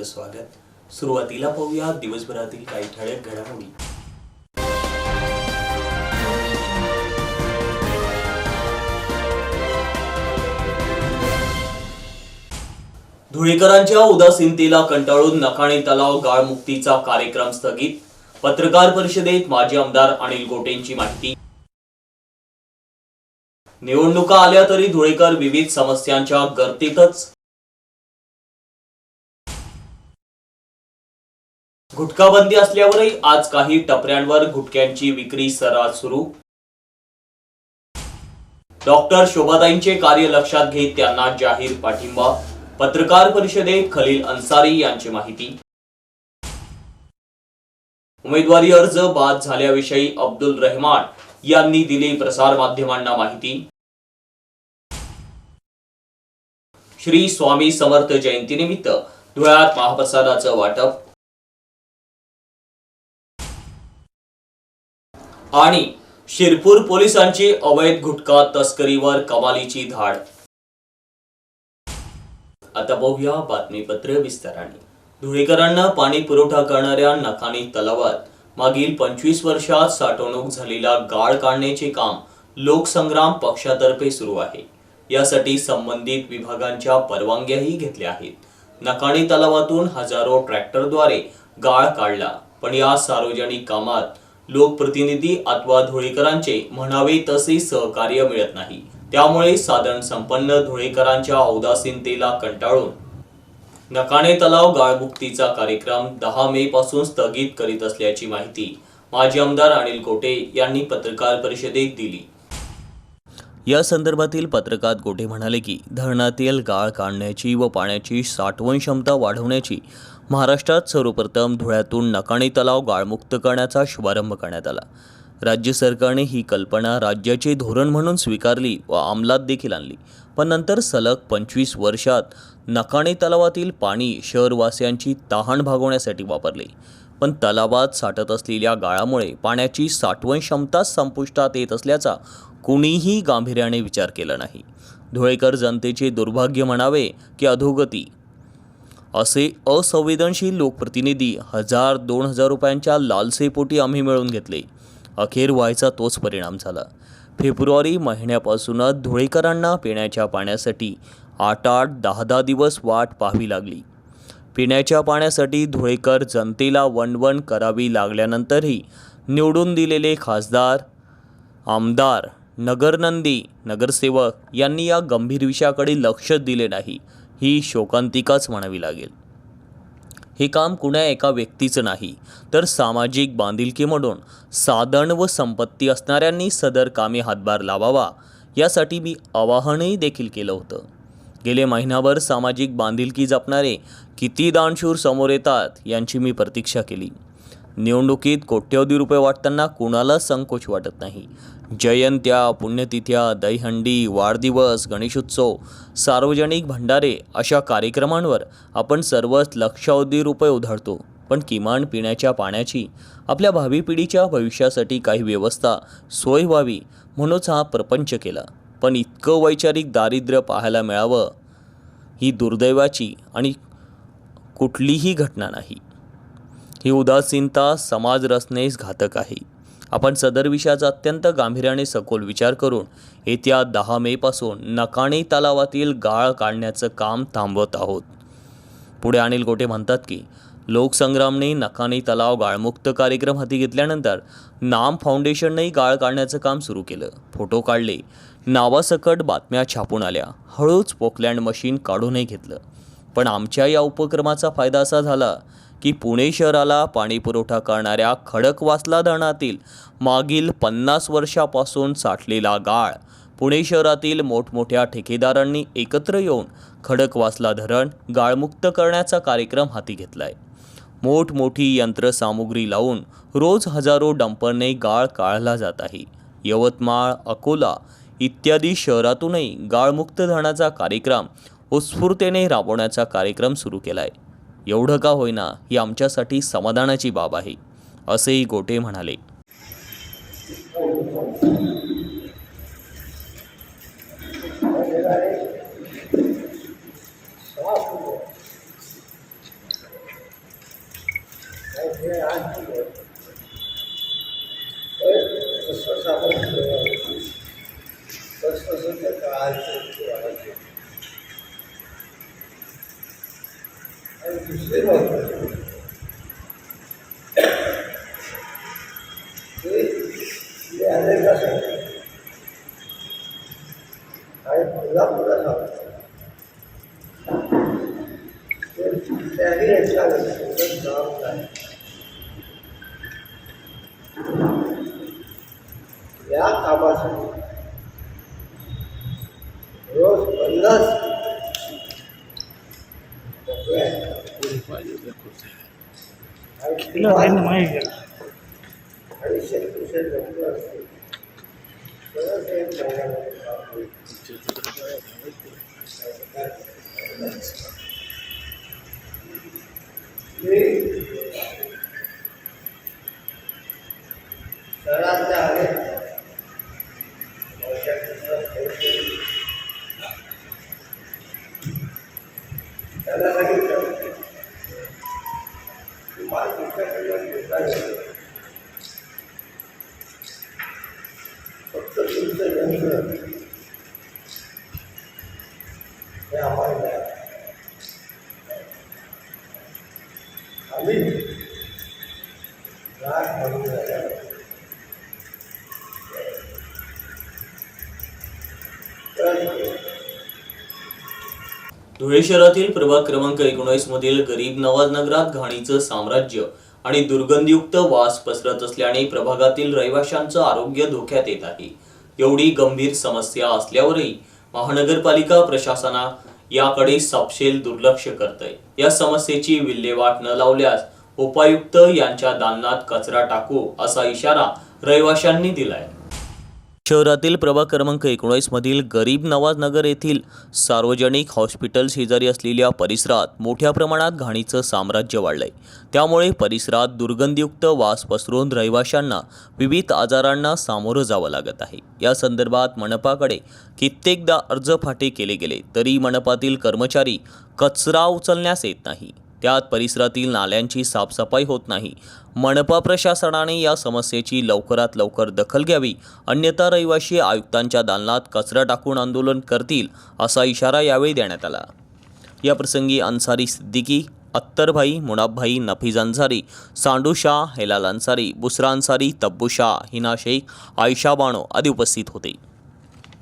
आपलं स्वागत. सुरुवातीला पाहूया दिवसभरातील काही ठळक घडामोडी. धुळेकरांच्या उदासीनतेला कंटाळून नखाणे तलाव गाळमुक्तीचा कार्यक्रम स्थगित. पत्रकार परिषदेत माजी आमदार अनिल गोटेंची माहिती. निवडणुका आल्या तरी धुळेकर विविध समस्यांच्या गर्दीतच गुटखाबंदी असल्यावरही आज काही टपऱ्यांवर गुटख्यांची विक्री सर्रास सुरू. डॉक्टर शोभाताईंचे कार्य लक्षात घेत त्यांना जाहीर पाठिंबा. पत्रकार परिषदेत खलील अन्सारी यांची माहिती. उमेदवारी अर्ज बाद झाल्याविषयी अब्दुल रहमान यांनी दिली प्रसार माध्यमांना माहिती. श्री स्वामी समर्थ जयंतीनिमित्त धुळ्यात महाप्रसादाचं वाटप. आणि शिरपूर पोलिसांची अवैध गुटखा तस्करीवर कमालीची धाड. आता बघूया बातमीपत्र विस्ताराने. धुळेकरांना पाणी पुरवठा करणाऱ्या नखानी तलावात मागील पंचवीस वर्षात साठवणूक झालेला गाळ काढण्याचे काम लोकसंग्राम पक्षातर्फे सुरू आहे. यासाठी संबंधित विभागांच्या परवानग्याही घेतल्या आहेत. नकाणी तलावातून हजारो ट्रॅक्टरद्वारे गाळ काढला पण या सार्वजनिक कामात लोकप्रतिनिधी अथवा धुळेकरांचे म्हणावे तसे सहकार्य मिळत नाही. त्यामुळे साधारण संपन्न धुळेकरांच्या औदासीनतेला कंटाळून नकाणे तलाव गाळमुक्तीचा कार्यक्रम दहा मे पासून स्थगित करीत असल्याची माहिती माजी आमदार अनिल गोटे यांनी पत्रकार परिषदेत दिली. या संदर्भातील पत्रकात गोटे म्हणाले की धरणातील गाळ काढण्याची व पाण्याची साठवण क्षमता वाढवण्याची महाराष्ट्रात सर्वप्रथम धुळ्यातून नकाणे तलाव गाळमुक्त करण्याचा शुभारंभ करण्यात आला. राज्य सरकारने ही कल्पना राज्याचे धोरण म्हणून स्वीकारली व अंमलात देखील आणली. पण नंतर सलग पंचवीस वर्षात नकाणे तलावातील पाणी शहरवासियांची तहान भागवण्यासाठी वापरले. पण तलावात साठत असलेल्या गाळामुळे पाण्याची साठवण क्षमताच संपुष्टात येत असल्याचा कुणीही गांभीर्याने विचार केला नाही. धुळेकर जनतेचे दुर्भाग्य म्हणावे की अधोगती असे असंवेदनशील लोकप्रतिनिधी हजार दोन हजार रुपयांच्या लालसेपोटी आम्ही मिळवून घेतले. अखेर व्हायचा तोच परिणाम झाला. फेब्रुवारी महिन्यापासूनच धुळेकरांना पिण्याच्या पाण्यासाठी आठ आठ दहा दहा दिवस वाट पाहावी लागली. पिण्याच्या पाण्यासाठी धुळेकर जनतेला वणवण करावी लागल्यानंतरही निवडून दिलेले खासदार आमदार नगरनंदी नगरसेवक यांनी या गंभीर विषयाकडे लक्ष दिले नाही. ही शोकांतिकाच म्हणावी लागेल. हे काम कुण्या एका व्यक्तीचं नाही तर सामाजिक बांधिलकी म्हणून साधन व संपत्ती असणाऱ्यांनी सदर कामे हातभार लावावा यासाठी मी आवाहनही देखील केलं होतं. गेले महिनाभर सामाजिक बांधिलकी जपणारे किती दानशूर समोर येतात यांची मी प्रतीक्षा केली. निवडणुकीत कोट्यवधी रुपये वाटताना कुणाला संकोच वाटत नाही? जयंत्या पुण्यतिथ्या दहीहंडी वाढदिवस गणेशोत्सव सार्वजनिक भंडारे अशा कार्यक्रमांवर आपण सर्वच लक्षावधी रुपये उधळतो पण किमान पिण्याच्या पाण्याची आपल्या भावी पिढीच्या भविष्यासाठी काही व्यवस्था सोय व्हावी म्हणूनच हा प्रपंच केला. पण इतकं वैचारिक दारिद्र्य पाहायला मिळावं ही दुर्दैवाची आणि कुठलीही घटना नाही. ही उदासीनता समाज रचनेस घातक आहे. आपण सदर विषयाचा अत्यंत गांभीर्याने सखोल विचार करून येत्या दहा मेपासून नकाणे तलावातील गाळ काढण्याचं काम थांबवत आहोत. पुढे अनिल गोटे म्हणतात की लोकसंग्रामने नकाने तलाव गाळमुक्त कार्यक्रम हाती घेतल्यानंतर नाम फाउंडेशननेही गाळ काढण्याचं काम सुरू केलं. फोटो काढले नावासकट बातम्या छापून आल्या हळूच पोकलँड मशीन काढूनही घेतलं. पण आमच्या या उपक्रमाचा फायदा असा झाला की पुणे शहराला पाणी पुरवठा करणाऱ्या खडकवासला धरणातील मागील पन्नास वर्षापासून साठलेला गाळ. पुणे शहरातील मोठमोठ्या ठेकेदारांनी एकत्र येऊन खडकवासला धरण गाळमुक्त करण्याचा कार्यक्रम हाती घेतलाय. मोठमोठी यंत्रसामुग्री लावून रोज हजारो डंपरने गाळ काढला जात आहे. यवतमाळ अकोला इत्यादी शहरातूनही गाळमुक्त धरणाचा कार्यक्रम उत्स्फूर्तेने राबवण्याचा कार्यक्रम सुरू केला आहे एवढं का होईना ही आमच्यासाठी समाधानाची बाब आहे असेही गोटे म्हणाले. हे இல்லை ரெண்டு மாயிருக்கு Thank you. फक्त हे आम्हाला आम्ही राग म्हणून धुळे शहरातील प्रभाग क्रमांक एकोणीस मधील गरीब नवाज नगरात घाणीचं साम्राज्य आणि दुर्गंधयुक्त वास पसरत असल्याने प्रभागातील रहिवाशांचं आरोग्य धोक्यात येत आहे. एवढी गंभीर समस्या असल्यावरही महानगरपालिका प्रशासना याकडे सपशेल दुर्लक्ष करतय. या समस्येची विल्हेवाट न लावल्यास उपायुक्त यांच्या दालनात कचरा टाकू असा इशारा रहिवाशांनी दिलाय. शहरातील प्रभाग क्रमांक एकोणीसमधील गरीब नवाज नगर येथील सार्वजनिक हॉस्पिटल शेजारी असलेल्या परिसरात मोठ्या प्रमाणात घाणीचं साम्राज्य वाढलंय. त्यामुळे परिसरात दुर्गंधयुक्त वास पसरून रहिवाशांना विविध आजारांना सामोरं जावं लागत आहे. या संदर्भात मनपाकडे कित्येकदा अर्ज फाटे केले गेले तरी मनपातील कर्मचारी कचरा उचलण्यास येत नाही. त्यात परिसरातील नाल्यांची साफसफाई होत नाही. मनपा प्रशासनाने या समस्येची लवकरात लवकर दखल घ्यावी. अन्यथा रहिवाशी आयुक्तांच्या दालनात कचरा टाकून आंदोलन करतील असा इशारा यावेळी देण्यात आला. या प्रसंगी अन्सारी सिद्दीकी अत्तरभाई मुनाबभाई नफीज अन्सारी सांडू शाह हेलाल अन्सारी बुसरा अन्सारी तब्बू शाह हिना शेख आयशा बाणो आदी उपस्थित होते.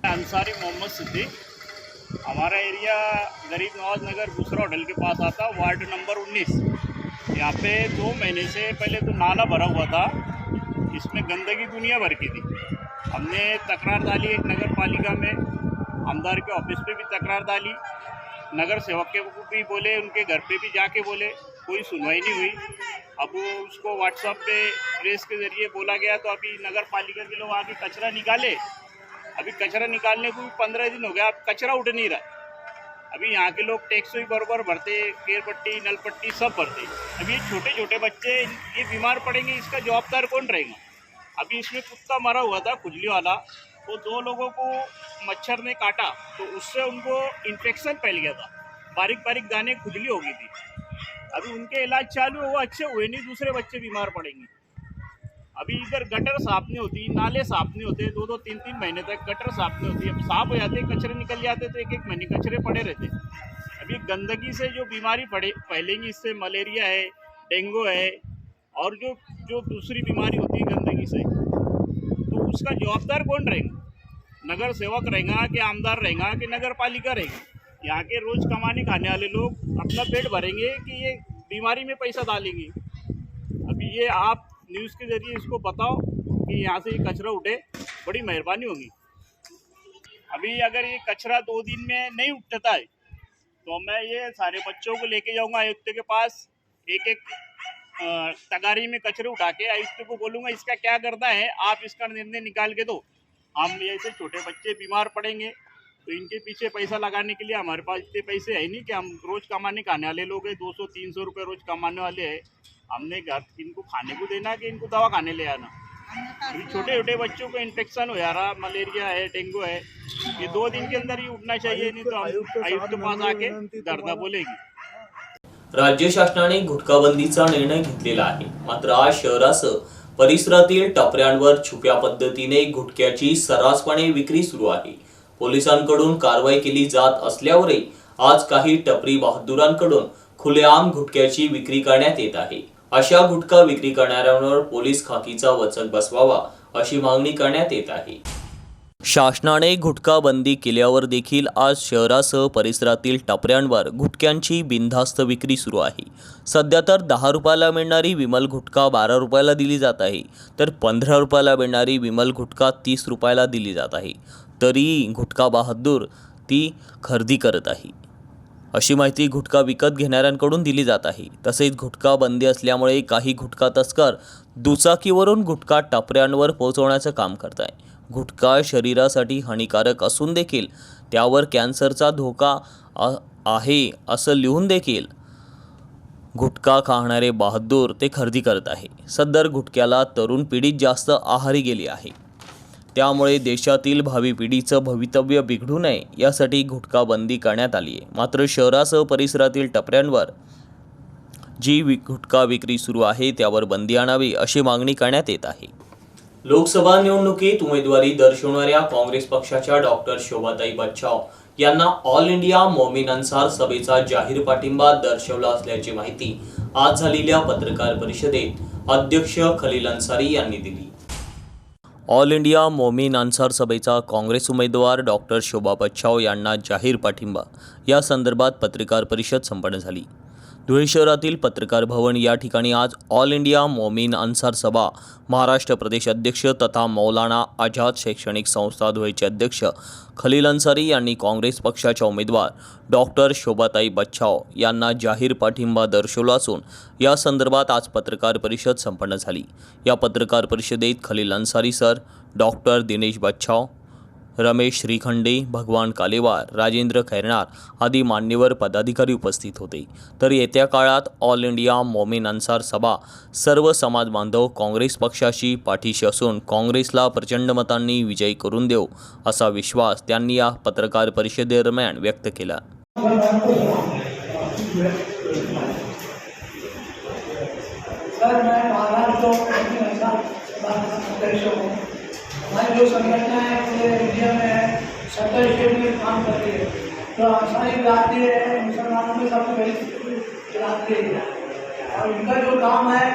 अन्सारी मोहम्मद सिद्दीक हमारा एरिया गरीब नवाज़ नगर दूसरा होटल के पास आता, वार्ड नंबर 19 यहाँ पे दो महीने से पहले तो नाला भरा हुआ था, इसमें गंदगी दुनिया भर की थी। हमने तकरार डाली एक नगर पालिका में आमदार के ऑफ़िस पे भी तकरार डाली, नगर सेवक के भी बोले, उनके घर पे भी जाके बोले, कोई सुनवाई नहीं हुई। अब उसको व्हाट्सअप पे प्रेस के ज़रिए बोला गया तो अभी नगर पालिका के लोग आके कचरा निकाले अभी कचरा निकालने को भी पंद्रह दिन हो गया अब कचरा उठ नहीं रहा। अभी यहाँ के लोग टैक्स भी बराबर भरते केयर पट्टी, नल पट्टी सब भरते। अभी ये छोटे छोटे बच्चे, ये बीमार पड़ेंगे, इसका जवाबदार कौन रहेगा? अभी इसमें कुत्ता मरा हुआ था, खुजली वाला तो दो लोगों को मच्छर ने काटा तो उससे उनको इन्फेक्शन फैल गया था। बारीक बारीक दाने खुजली हो गई थी। अभी उनके इलाज चालू है, वो अच्छे हुए नहीं, दूसरे बच्चे बीमार पड़ेंगे। अभी इधर गटर साफ़ नहीं होती, नाले साफ़ नहीं होते दो दो तीन तीन महीने तक गटर साफ़ नहीं होती। अब साफ़ हो जाते, कचरे निकल जाते तो एक एक महीने कचरे पड़े रहते। अभी गंदगी से जो बीमारी पड़े, फैलेंगी, इससे मलेरिया है, डेंगू है, और जो जो दूसरी बीमारी होती है गंदगी से तो उसका जवाबदार कौन रहेगा? नगर सेवक रहेगा कि आमदार रहेगा कि नगर पालिका रहेगी? यहाँ के रोज कमाने खाने वाले लोग अपना पेट भरेंगे कि ये बीमारी में पैसा डालेंगे। अभी ये आप न्यूज़ के ज़रिए इसको बताओ कि यहाँ से ये कचरा उठे। बड़ी मेहरबानी होगी। अभी अगर ये कचरा दो दिन में नहीं उठता है तो मैं ये सारे बच्चों को लेके जाऊँगा आयुक्त के पास। एक एक तगारी में कचरे उठा के आयुक्त को बोलूँगा, इसका क्या करना है? आप इसका निर्णय निकाल के दो। हम ऐसे छोटे बच्चे बीमार पड़ेंगे। तो इनके पीछे पैसा लगाने के लिए हमारे पास इतने पैसे है नहीं कि हम रोज कमाने खाने वाले लोग हैं दो सौ तीन सौ रुपये रोज कमाने वाले हैं। हमने घर इनको खाने को देना है कि इनको दवा खाने ले आना? छोटे छोटे बच्चों को इन्फेक्शन हो जा रहा मलेरिया है डेंगू है ये दो दिन के अंदर ही उठना चाहिए नहीं तो हम आयुक्त पास आके धरना बोलेंगे। राज्य शासनाने गुटखाबंदीचा निर्णय घेतलेला आहे. मात्र आज शहरासह परिसरातील टपऱ्यांवर छुप्या पद्धतीने गुटख्याची सर्रासपणे विक्री सुरू आहे. पोलिसांकडून कारवाई केली जात असल्यावरही आज काही टपरी बहादुरांकडून खुलेआम गुटख्याची विक्री करण्यात येत आहे. अशा गुटखा विक्री करणाऱ्यांवर पोलीस खाकीचा वचक बसवावा अशी मागणी करण्यात येत आहे. शासनाने गुटखा बंदी केल्यावर देखील आज शहरासह परिसरातील टपऱ्यांवर गुटख्यांची बिनधास्त विक्री सुरू आहे. सध्या तर दहा रुपयाला मिळणारी विमल गुटखा बारा रुपयाला दिली जात आहे तर पंधरा रुपयाला मिळणारी विमल गुटखा तीस रुपयाला दिली जात आहे. तरीही गुटखा बहादूर ती खरेदी करत आहे. अशी माहिती गुटखा विकत घेणाऱ्यांकडून दिली जात आहे. तसेच गुटखा बंदी असल्यामुळे काही गुटखा तस्कर दुचाकीवरून गुटखा टपऱ्यांवर पोहोचवण्याचं काम करत आहे. गुटखा शरीरासाठी हानिकारक असून देखील त्यावर कॅन्सरचा धोका आहे असं लिहून देखील गुटखा खाणारे बहादूर ते खरेदी करत आहे. सदर गुटख्याला तरुण पिढी जास्त आहारी गेली आहे. त्यामुळे देशातील भावी पिढीचं भवितव्य बिघडू नये यासाठी गुटखाबंदी करण्यात आली आहे. मात्र शहरासह परिसरातील टपऱ्यांवर जी वि गुटखा विक्री सुरू आहे त्यावर बंदी आणावी अशी मागणी करण्यात येत आहे. लोकसभा निवडणुकीत उमेदवारी दर्शवणाऱ्या काँग्रेस पक्षाच्या डॉक्टर शोभाताई बच्चाव यांना ऑल इंडिया मोमीन अन्सार सभेचा जाहीर पाठिंबा दर्शवला असल्याची माहिती आज झालेल्या पत्रकार परिषदेत अध्यक्ष खलील अन्सारी यांनी दिली. ऑल इंडिया मोमीन अन्सार सभेचा काँग्रेस उमेदवार डॉक्टर शोभा बच्छाव यांना जाहीर पाठिंबा. या संदर्भात पत्रकार परिषद संपन्न झाली. धुळे शहरातील पत्रकार भवन या ठिकाणी आज ऑल इंडिया मोमीन अन्सार सभा महाराष्ट्र प्रदेश अध्यक्ष तथा मौलाना आझाद शैक्षणिक संस्था धुळेचे अध्यक्ष खलील अन्सारी यांनी काँग्रेस पक्षाच्या उमेदवार डॉक्टर शोभाताई बच्छाव यांना जाहीर पाठिंबा दर्शवला असून या संदर्भात आज पत्रकार परिषद संपन्न झाली. या पत्रकार परिषदेत खलील अन्सारी सर डॉक्टर दिनेश बच्छाव रमेश श्रीखंडे भगवान कालेवार राजेंद्र खैरनार आदी मान्यवर पदाधिकारी उपस्थित होते. तर येत्या काळात ऑल इंडिया मोमीन अन्सार सभा सर्व समाज बांधव काँग्रेस पक्षाशी पाठीशी असून काँग्रेसला प्रचंड मतांनी विजयी करून देऊ असा विश्वास त्यांनी या पत्रकार परिषदेदरम्यान व्यक्त केला. सर मैं महाराष्ट्र अध्यक्ष हूँ। हमारी जो संगठन है पूरे इंडिया में है सत्तर स्टेट में काम करती है। तो अंसारी गिराती है, मुसलमानों में सबसे बड़ी गिराती है। और इनका जो काम है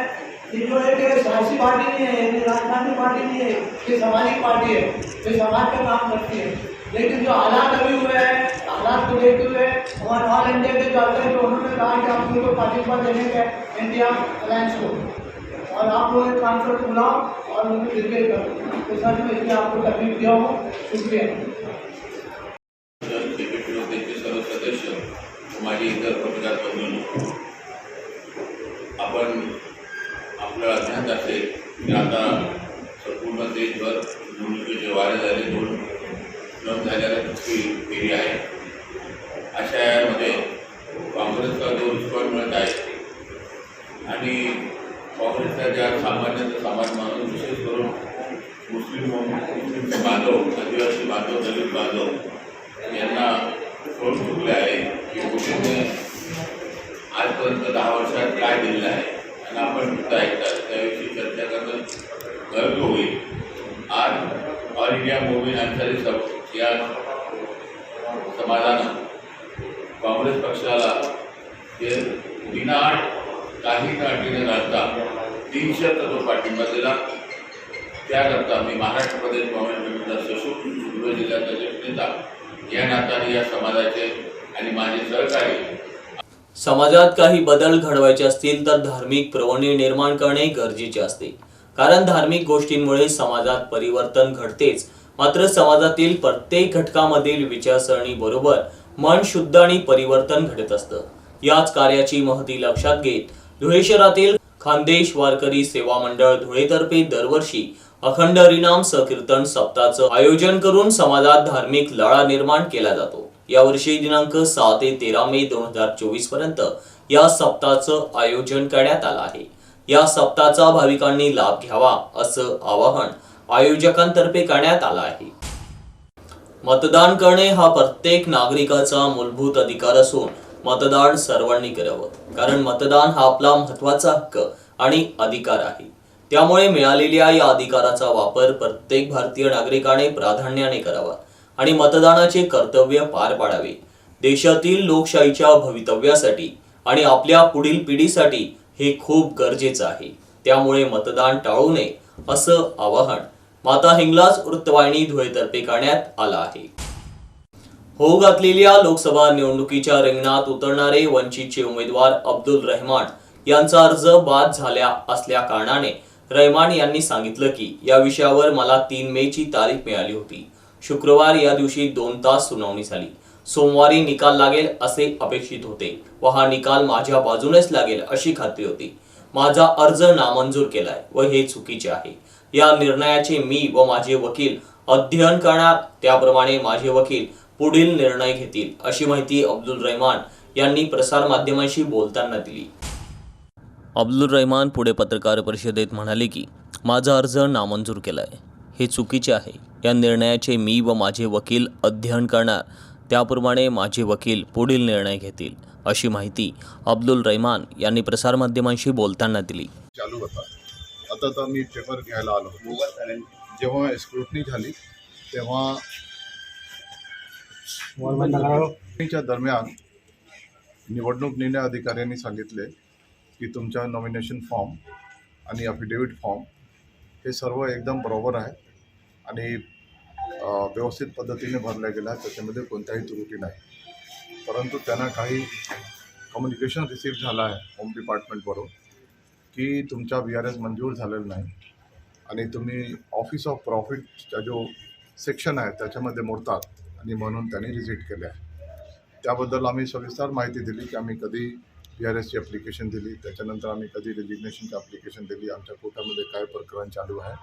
ये जो है कि सियासी पार्टी नहीं है ये राजनीतिक पार्टी नहीं है, ये सामाजिक पार्टी है, ये समाज का काम करती है। लेकिन जो हालात अभी हुए हैं, हालात को देखते हुए हमारे ऑल इंडिया के जो अध्यक्ष उन्होंने कहा कि आप उनको पार्टिसिपा देने के इंडिया अलायंस को। और आप लोग एक कॉन्फ्रेंस बुलाओ और उनको रिपेयर करो। तो सर मैं इसलिए आपको तकलीफ दिया हूँ। शुक्रिया। सर्व सदस्य माझी इतर पत्रकार बंधून आपण आपल्याला अज्ञात असेल की आता संपूर्ण देशभर निवडणुकीचे वारे झाले दोन नोंद झाल्याला दुसरी फेरी आहे अशा यामध्ये काँग्रेसचा जो रिस्पॉन्स मिळत आहे आणि काँग्रेसचा ज्या सामान्य समाज माणूस विशेष करून मुस्लिम मुस्लिम बांधव आदिवासी बांधव दलित बांधव यांना कळून चुकले आहे. की मोदींनी आजपर्यंत दहा वर्षात काय दिलेलं आहे? आणि आपण मुद्दा ऐकतात त्याविषयी चर्चा करणं गरज होईल. आज ऑल इंडिया मोवीन अन्सारी सब या समाजानं काँग्रेस पक्षाला हे विनाट काही नाटी न घालता तीनशे जो पाठिंबा दिला त्याकरता मी महाराष्ट्र प्रदेश काँग्रेस कमिटीचा ससून धुळे जिल्ह्याचा ज्येष्ठ नेता या नात्याने या समाजाचे आणि माझे सहकारी. समाजात काही बदल घडवायचे असतील तर धार्मिक प्रवणी निर्माण करणे गरजेचे असते. कारण धार्मिक गोष्टींमुळे समाजात परिवर्तन घडतेच. मात्र समाजातील प्रत्येक घटकामधील विचारसरणी बरोबर मन शुद्ध आणि परिवर्तन घडत असतं. याच कार्याची महती लक्षात घेत धुळे शहरातील खानदेश वारकरी सेवा मंडळ धुळेतर्फे दरवर्षी अखंड हरिनाम संकीर्तन सप्ताहाचं आयोजन करून समाजात धार्मिक लळा निर्माण केला जातो. यावर्षी दिनांक सहा ते तेरा मे दोन हजार चोवीसपर्यंत या सप्ताहाचं आयोजन करण्यात आलं आहे. या सप्ताहाचा भाविकांनी लाभ घ्यावा असं आवाहन आयोजकांतर्फे करण्यात आलं आहे. मतदान करणे हा प्रत्येक नागरिकाचा मूलभूत अधिकार असून मतदान सर्वांनी करावं. कारण मतदान हा आपला महत्त्वाचा हक्क आणि अधिकार आहे. त्यामुळे मिळालेल्या या अधिकाराचा वापर प्रत्येक भारतीय नागरिकाने प्राधान्याने करावा आणि मतदानाचे कर्तव्य पार पाडावे. देशातील लोकशाहीच्या भवितव्यासाठी आणि आपल्या पुढील पिढीसाठी हे खूप गरजेचं आहे. त्यामुळे मतदान टाळू नये असं आवाहन माता हिंगलाज वृत्तवाहिनी धुळेतर्फे करण्यात आलं आहे. होऊ घातलेल्या लोकसभा निवडणुकीच्या रिंगणात उतरणारे वंचितचे उमेदवार अब्दुल रहमान यांचा अर्ज बाद झाल्या असल्या कारणाने रहमान यांनी सांगितलं की या विषयावर मला तीन मे ची तारीख मिळाली होती. शुक्रवार या दिवशी दोन तास सुनावणी झाली. सोमवारी निकाल लागेल असे अपेक्षित होते व हा निकाल माझ्या बाजूनेच लागेल अशी खात्री होती. माझा अर्ज नामंजूर केलाय व हे चुकीचे आहे. या निर्णयाचे मी व माझे वकील अध्ययन करणार त्याप्रमाणे माझे वकील पुढील निर्णय घेतील अशी माहिती अब्दुल रहमान यांनी प्रसारमाध्यमांशी बोलताना दिली. अब्दुल रहमान पुढे पत्रकार परिषदेत म्हणाले की माझा अर्ज नामंजूर केला आहे हे चुकीचे आहे. या निर्णयाचे मी व माझे वकील अध्ययन करणार. त्याप्रमाणे माझे वकील पुढील निर्णय घेतील अशी माहिती अब्दुल रहमान यांनी प्रसारमाध्यमांशी बोलताना दिली. चालू होता. आता तर मी पेपर घ्यायला आलो. जेव्हा स्क्रुटनी झाली तेव्हा च्या दरम्यान निवडणूक निर्णय अधिकाऱ्यांनी सांगितले की तुमच्या नॉमिनेशन फॉर्म आणि अफिडेविट फॉर्म हे सर्व एकदम बरोबर आहे आणि व्यवस्थित पद्धतीने भरल्या गेला त्याच्यामध्ये कोणत्याही त्रुटी नाही. परंतु त्यांना काही कम्युनिकेशन रिसीव्ह झालं आहे होम डिपार्टमेंटवरून की तुमचा बी आर एस मंजूर झालेला नाही आणि तुम्ही ऑफिस ऑफ प्रॉफिटचा जो सेक्शन आहे त्याच्यामध्ये मोडतात. आणि म्हणून त्यांनी रिजेक्ट केल्या. आहे त्याबद्दल आम्ही सविस्तर माहिती दिली की आम्ही कधी व्ही आर एसची ॲप्लिकेशन दिली. त्याच्यानंतर आम्ही कधी रेजिग्नेशनची ॲप्लिकेशन दिली. आमच्या कोर्टामध्ये काय प्रकरण चालू आहे.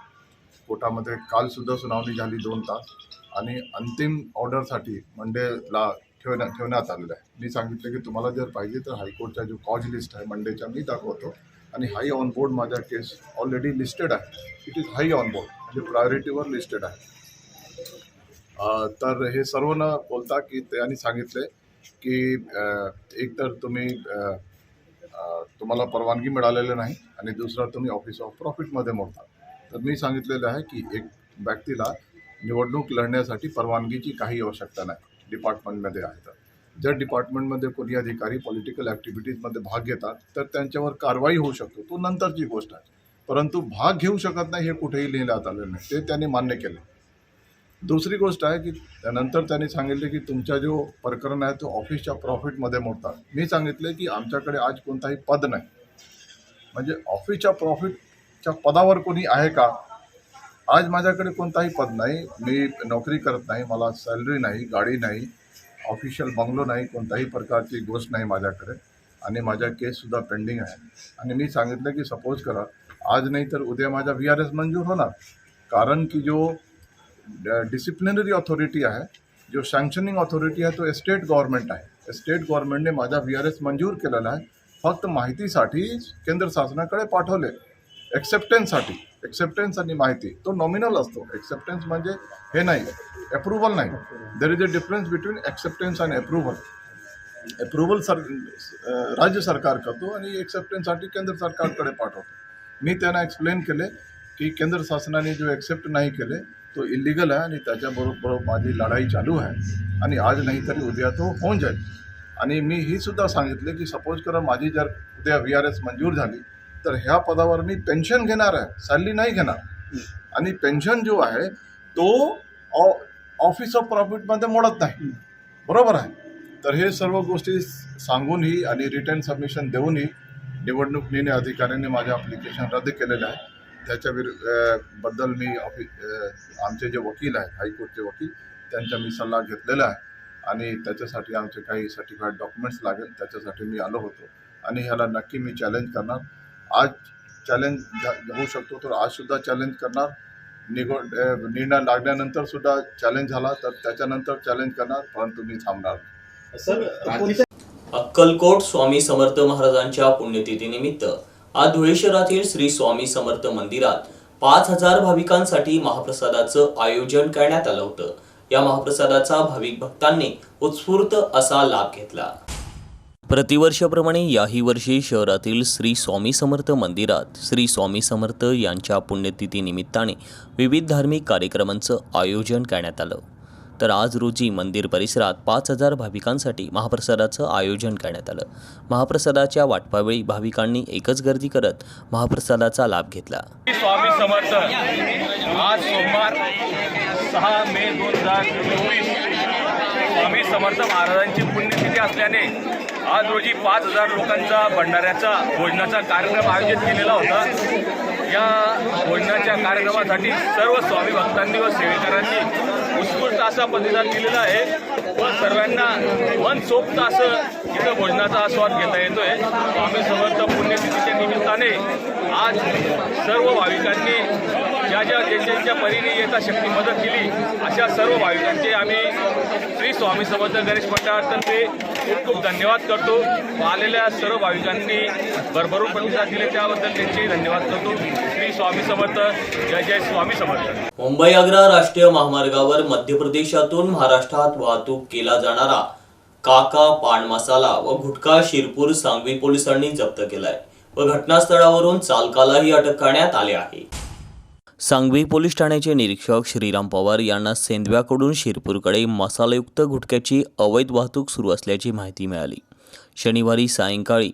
कोर्टामध्ये कालसुद्धा सुनावणी झाली दोन तास. आणि अंतिम ऑर्डरसाठी मंडेला ठेवण्या ठेवण्यात आलेलं आहे. मी सांगितलं की तुम्हाला जर पाहिजे तर हायकोर्टचा जो कॉज लिस्ट आहे मंडेच्या मी दाखवतो. आणि हाय ऑन बोर्ड माझ्या केस ऑलरेडी लिस्टेड आहे. It is high on board म्हणजे प्रायोरिटीवर लिस्टेड आहे. तर हे सर्व न बोलता की त्यांनी सांगितले की एक तर तुम्ही तुम्हाला परवानगी मिळालेली नाही आणि दुसरा तुम्ही ऑफिस ऑफ प्रॉफिटमध्ये मोडता. तर मी सांगितलेलं आहे की एक व्यक्तीला निवडणूक लढण्यासाठी परवानगीची काही आवश्यकता नाही डिपार्टमेंटमध्ये आहे तर. जर डिपार्टमेंटमध्ये कोणी अधिकारी पॉलिटिकल ॲक्टिव्हिटीजमध्ये भाग घेतात तर त्यांच्यावर कारवाई होऊ शकतो. तो नंतरची गोष्ट आहे. परंतु भाग घेऊ शकत नाही हे कुठेही लिहिण्यात आलेलं नाही. ते त्यांनी मान्य केलं. दुसरी गोष्ट आहे की त्यानंतर त्यांनी सांगितले की तुमचा जो प्रकरण आहे तो ऑफिसच्या प्रॉफिटमध्ये मोडतात. मी सांगितले की आमच्याकडे आज कोणताही पद नाही. म्हणजे ऑफिसच्या प्रॉफिटच्या पदावर कोणी आहे का? आज माझ्याकडे कोणताही पद नाही. मी नोकरी करत नाही. मला सॅलरी नाही गाडी नाही ऑफिशियल बंगलो नाही कोणत्याही प्रकारची गोष्ट नाही माझ्याकडे. आणि माझ्या केससुद्धा पेंडिंग आहे. आणि मी सांगितलं की सपोज करा आज नाही तर उद्या माझा व्ही आर एस मंजूर होणार. कारण की जो डिसिप्लिनरी ऑथॉरिटी आहे. जो सँक्शनिंग ऑथॉरिटी आहे तो स्टेट गव्हर्नमेंट आहे. स्टेट गव्हर्नमेंटने माझा व्ही आर एस मंजूर केलेला आहे. फक्त माहितीसाठी केंद्र शासनाकडे पाठवले. एक्सेप्टन्ससाठी एक्सेप्टन्स आणि माहिती. तो नॉमिनल असतो. एक्सेप्टन्स म्हणजे हे नाही. अप्रुव्हल नाही. There is a difference between acceptance आणि अप्रुव्हल अप्रुव्हल सर राज्य सरकार करतो आणि एक्सेप्टन्ससाठी केंद्र सरकारकडे पाठवतो. मी त्यांना एक्सप्लेन केले की केंद्र शासनाने जो एक्सेप्ट नाही केले तो इलिगल आहे आणि त्याच्याबरोबर माझी लढाई चालू आहे. आणि आज नाही तरी उद्या तो होऊन जाईल. आणि मी ही सुद्धा सांगितले की सपोज करा माझी जर उद्या व्ही आर एस मंजूर झाली तर ह्या पदावर मी पेन्शन घेणार आहे. सॅलरी नाही घेणार. आणि पेन्शन जो आहे तो ऑ- ऑफिस ऑफ प्रॉफिटमध्ये मोडत नाही. बरोबर आहे? तर हे सर्व गोष्टी सांगूनही आणि रिटर्न सबमिशन देऊनही निवडणूक निर्णय अधिकाऱ्यांनी माझ्या ॲप्लिकेशन रद्द केलेलं आहे. त्याच्या विरु बद्दल मी ऑफि आमचे जे वकील आहेत हायकोर्टचे वकील त्यांचा मी सल्ला घेतलेला आहे. आणि त्याच्यासाठी आमचे काही सर्टिफाईड डॉक्युमेंट्स लागेल त्याच्यासाठी मी आलो होतो. आणि ह्याला नक्की मी चॅलेंज करणार. आज चॅलेंज होऊ शकतो तर आजसुद्धा चॅलेंज करणार. निगोड अ, निर्णय लागल्यानंतर सुद्धा चॅलेंज झाला तर त्याच्यानंतर चॅलेंज करणार परंतु मी थांबणार. अक्कलकोट स्वामी समर्थ महाराजांच्या पुण्यतिथीनिमित्त आज धुळे शहरातील श्री स्वामी समर्थ मंदिरात पाच हजार भाविकांसाठी महाप्रसादाचं आयोजन करण्यात आलं होतं. या महाप्रसादाचा भाविक भक्तांनी उत्स्फूर्त असा लाभ घेतला. प्रतिवर्षाप्रमाणे याही वर्षी शहरातील श्री स्वामी समर्थ मंदिरात श्री स्वामी समर्थ यांच्या पुण्यतिथीनिमित्ताने विविध धार्मिक कार्यक्रमांचं आयोजन करण्यात आलं. तर आज रोजी मंदिर परिसरात पाच हजार भाविकांसाठी महाप्रसादाचं आयोजन करण्यात आलं. महाप्रसादाच्या वाटपावेळी भाविकांनी एकच गर्दी करत महाप्रसादाचा लाभ घेतला. स्वामी समर्थ आज सोमवार सहा मे दोन हजार चोवीस स्वामी समर्थ महाराजांची पुण्यतिथी असल्याने आज रोजी पाच हजार लोकांचा भंडाऱ्याचा भोजनाचा कार्यक्रम आयोजित केलेला होता. या भोजनाच्या कार्यक्रमासाठी सर्व स्वामी भक्तांनी व सेवेकरांनी उत्स्फूर्त असा प्रतिसाद दिलेला आहे. व सर्वांना मनसोक्त असं इथं भोजनाचा आस्वाद घेता येतोय. स्वामी समर्थ पुण्यतिथीच्या निमित्ताने आज सर्व भाविकांनी ज्या ज्या ज्यांच्या परीने येता शक्ती मदत केली अशा सर्व भाविकांचे आम्ही श्री स्वामी समर्थ गणेश मंडळातर्फे खूप खूप धन्यवाद करतो. आलेल्या सर्व भाविकांनी भरभरून प्रतिसाद दिले त्याबद्दल त्यांचे धन्यवाद करतो. श्री स्वामी समर्थ जय जय स्वामी समर्थ. मुंबई आग्रा राष्ट्रीय महामार्गावर मध्य प्रदेशातून महाराष्ट्रात वाहतूक केला जाणारा काका पान मसाला व गुटखा शिरपूर सांगवी पोलिसांनी जप्त केलाय व घटनास्थळावरून चालकालाही अटक करण्यात आले आहे. सांगवी पोलीस ठाण्याचे निरीक्षक श्रीराम पवार यांना सेंदव्याकडून शिरपूरकडे मसालयुक्त गुटख्याची अवैध वाहतूक सुरू असल्याची माहिती मिळाली. शनिवारी सायंकाळी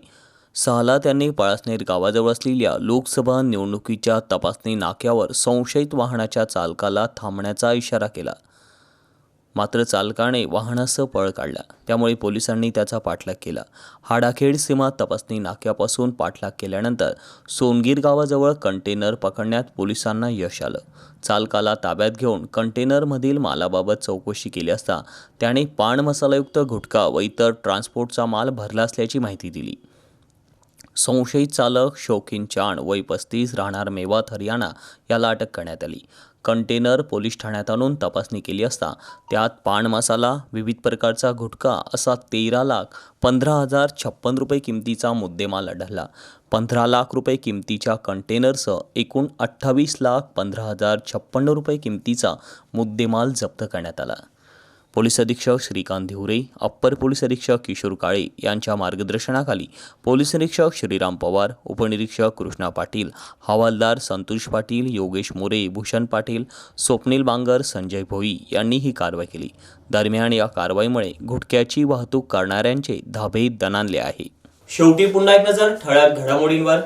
सहाला त्यांनी पाळसनेर गावाजवळ असलेल्या लोकसभा निवडणुकीच्या तपासणी नाक्यावर संशयित वाहनाच्या चालकाला थांबण्याचा इशारा केला. मात्र चालकाने वाहनासह पळ काढला. त्यामुळे पोलिसांनी त्याचा पाठलाग केला. हाडाखेड सीमा तपासणी नाक्यापासून पाठलाग केल्यानंतर सोनगीर गावाजवळ कंटेनर पकडण्यात पोलिसांना यश आलं. चालकाला ताब्यात घेऊन कंटेनरमधील मालाबाबत चौकशी केली असता त्याने पान मसालायुक्त गुटखा व इतर ट्रान्सपोर्टचा माल भरला असल्याची माहिती दिली. संशयित चालक शौकीन चाण वय पस्तीस राहणार मेवात हरियाणा याला अटक करण्यात आली. कंटेनर पोलीस ठाण्यात आणून तपासणी केली असता त्यात पान मसाला विविध प्रकारचा गुटखा असा तेरा लाख पंधरा हजार छप्पन रुपये किमतीचा मुद्देमाल आढळला. पंधरा लाख रुपये किमतीच्या कंटेनरसह एकूण अठ्ठावीस लाख पंधरा हजार छप्पन्न रुपये किमतीचा मुद्देमाल जप्त करण्यात आला. पोलीस अधीक्षक श्रीकांत हिवरे अप्पर पोलीस अधीक्षक किशोर काळे यांच्या मार्गदर्शनाखाली पोलीस निरीक्षक श्रीराम पवार उपनिरीक्षक कृष्णा पाटील हवालदार संतोष पाटील योगेश मोरे भूषण पाटील स्वप्नील बांगर संजय भोई यांनी ही कारवाई केली. दरम्यान या कारवाईमुळे गुटख्याची वाहतूक करणाऱ्यांचे धाबे दणानले आहे. शेवटी पुन्हा एक नजर ठळक घडामोडींवर.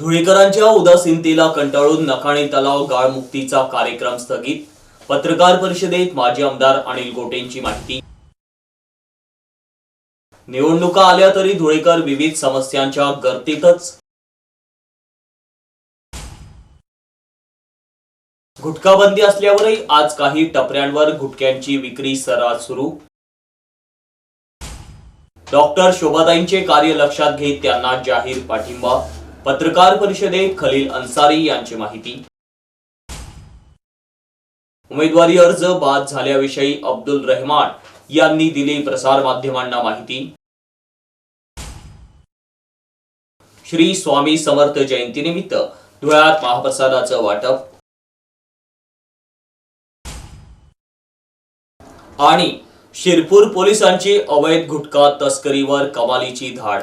धुळेकरांच्या उदासीनतेला कंटाळून नखाणे तलाव गाळमुक्तीचा कार्यक्रम स्थगित. पत्रकार परिषदेत माजी आमदार अनिल गोटेंची माहिती. निवडणुका आल्या तरी धुळेकर विविध समस्यांच्या गर्दीतच गुटखाबंदी असल्यावरही आज काही टपऱ्यांवर गुटख्यांची विक्री सर्रास सुरू. डॉक्टर शोभाताईंचे कार्य लक्षात घेत त्यांना जाहीर पाठिंबा. पत्रकार परिषदेत खलील अन्सारी यांची माहिती. उमेदवारी अर्ज बाद झाल्याविषयी अब्दुल रहमान यांनी दिली प्रसार माध्यमांना माहिती. श्री स्वामी समर्थ जयंतीनिमित्त धुळ्यात महाप्रसादाचं वाटप. आणि शिरपूर पोलिसांची अवैध गुटखा तस्करीवर कमालीची धाड.